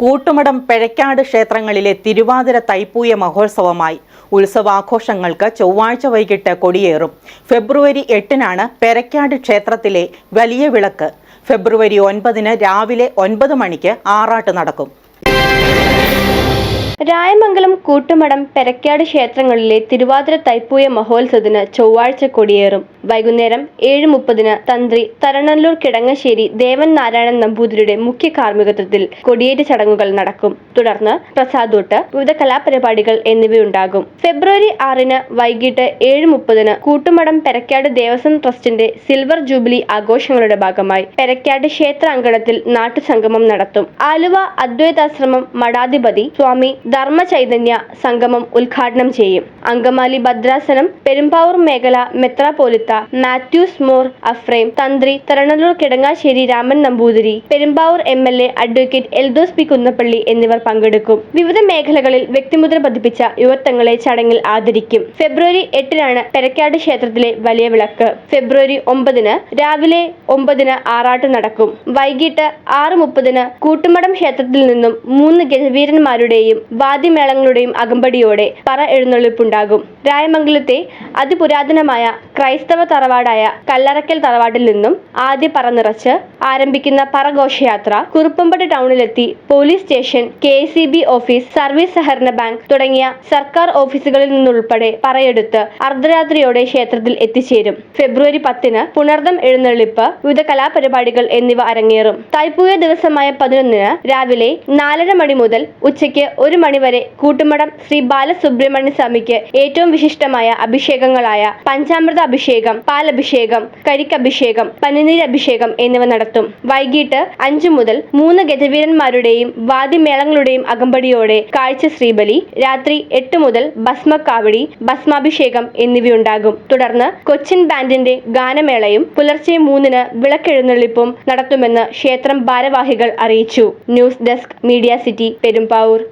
കൂട്ടുമടം പെഴക്കാട് ക്ഷേത്രങ്ങളിലെ തിരുവാതിര തൈപ്പൂയ മഹോത്സവമായി. ഉത്സവാഘോഷങ്ങൾക്ക് ചൊവ്വാഴ്ച വൈകിട്ട് കൊടിയേറും. ഫെബ്രുവരി എട്ടിനാണ് പെരക്കാട് ക്ഷേത്രത്തിലെ വലിയ വിളക്ക്. ഫെബ്രുവരി ഒൻപതിന് രാവിലെ ഒൻപത് മണിക്ക് ആറാട്ട് നടക്കും. രായമംഗലം കൂട്ടുമടം പെരക്കാട് ക്ഷേത്രങ്ങളിലെ തിരുവാതിര തൈപ്പൂയ മഹോത്സവത്തിന് ചൊവ്വാഴ്ച കൊടിയേറും. വൈകുന്നേരം ഏഴ് മുപ്പതിന് തന്ത്രി തരണല്ലൂർ കിടങ്ങശ്ശേരി ദേവൻ നാരായണൻ നമ്പൂതിരിയുടെ മുഖ്യ കാർമ്മികത്വത്തിൽ കൊടിയേറ്റ് ചടങ്ങുകൾ നടക്കും. തുടർന്ന് പ്രസാദൂട്ട് വിവിധ കലാപരിപാടികൾ എന്നിവയുണ്ടാകും. ഫെബ്രുവരി ആറിന് വൈകിട്ട് ഏഴ് മുപ്പതിന് കൂട്ടുമടം പെരക്കാട് ദേവസ്വം ട്രസ്റ്റിന്റെ സിൽവർ ജൂബിലി ആഘോഷങ്ങളുടെ ഭാഗമായി പെരക്കാട് ക്ഷേത്ര അങ്കണത്തിൽ നാട്ടുസംഗമം നടത്തും. ആലുവ അദ്വൈതാശ്രമം മഠാധിപതി സ്വാമി ധർമ്മ ചൈതന്യ സംഗമം ഉദ്ഘാടനം ചെയ്യും. അങ്കമാലി ഭദ്രാസനം പെരുമ്പാവൂർ മേഖല മെത്രാപോലിത്ത മാത്യൂസ് മോർ അഫ്രേം തന്ത്രി Tharananallur Kidangassery Raman Namboothiri Perumbavoor M L A advocate Eldhose P Kunnappilly എന്നിവർ പങ്കെടുക്കും. വിവിധ മേഖലകളിൽ വ്യക്തിമുദ്ര പതിപ്പിച്ച യുവത്വങ്ങളെ ചടങ്ങിൽ ആദരിക്കും. ഫെബ്രുവരി എട്ടിനാണ് പെരക്കാട് ക്ഷേത്രത്തിലെ വലിയ വിളക്ക്. ഫെബ്രുവരി ഒമ്പതിന് രാവിലെ ഒമ്പതിന് ആറാട്ട് നടക്കും. വൈകിട്ട് ആറ് മുപ്പതിന് കൂട്ടുമടം ക്ഷേത്രത്തിൽ നിന്നും മൂന്ന് ഗജവീരന്മാരുടെയും വാദ്യമേളങ്ങളുടെയും അകമ്പടിയോടെ പറ എഴുന്നള്ളിപ്പുണ്ടാകും. രായമംഗലത്തെ അതിപുരാതനമായ ക്രൈസ്തവ തറവാടായ കല്ലറക്കൽ തറവാട്ടിൽ നിന്നും ആദ്യ പറ നിറച്ച് ആരംഭിക്കുന്ന പറഘോഷയാത്ര Kuruppampady ടൗണിലെത്തി police station K office service സഹകരണ ബാങ്ക് തുടങ്ങിയ സർക്കാർ ഓഫീസുകളിൽ നിന്നുൾപ്പെടെ പറയെടുത്ത് അർദ്ധരാത്രിയോടെ ക്ഷേത്രത്തിൽ എത്തിച്ചേരും. ഫെബ്രുവരി പത്തിന് പുണർദം എഴുന്നള്ളിപ്പ് വിവിധ കലാപരിപാടികൾ എന്നിവ അരങ്ങേറും. തൈപ്പൂയ ദിവസമായ പതിനൊന്നിന് രാവിലെ നാലര മണി മുതൽ ഉച്ചയ്ക്ക് ഒരു മണിവരെ കൂട്ടുമടം ശ്രീ ബാലസുബ്രഹ്മണ്യ സ്വാമിക്ക് ഏറ്റവും വിശിഷ്ടമായ അഭിഷേകങ്ങളായ പഞ്ചാമൃത അഭിഷേകം പാലഭിഷേകം കരിക്കഭിഷേകം പനിനീരഭിഷേകം എന്നിവ നടത്തും. വൈകിട്ട് അഞ്ചു മുതൽ മൂന്ന് ഗജവീരന്മാരുടെയും വാദ്യമേളങ്ങളുടെയും അകമ്പടിയോടെ കാഴ്ച ശ്രീബലി രാത്രി എട്ട് മുതൽ ഭസ്മക്കാവടി ഭസ്മാഭിഷേകം എന്നിവയുണ്ടാകും. തുടർന്ന് കൊച്ചിൻ ബാൻഡിന്റെ ഗാനമേളയും പുലർച്ചെ മൂന്നിന് വിളക്കെഴുന്നള്ളിപ്പും നടത്തുമെന്ന് ക്ഷേത്രം ഭാരവാഹികൾ അറിയിച്ചു. News desk media city Perumbavoor.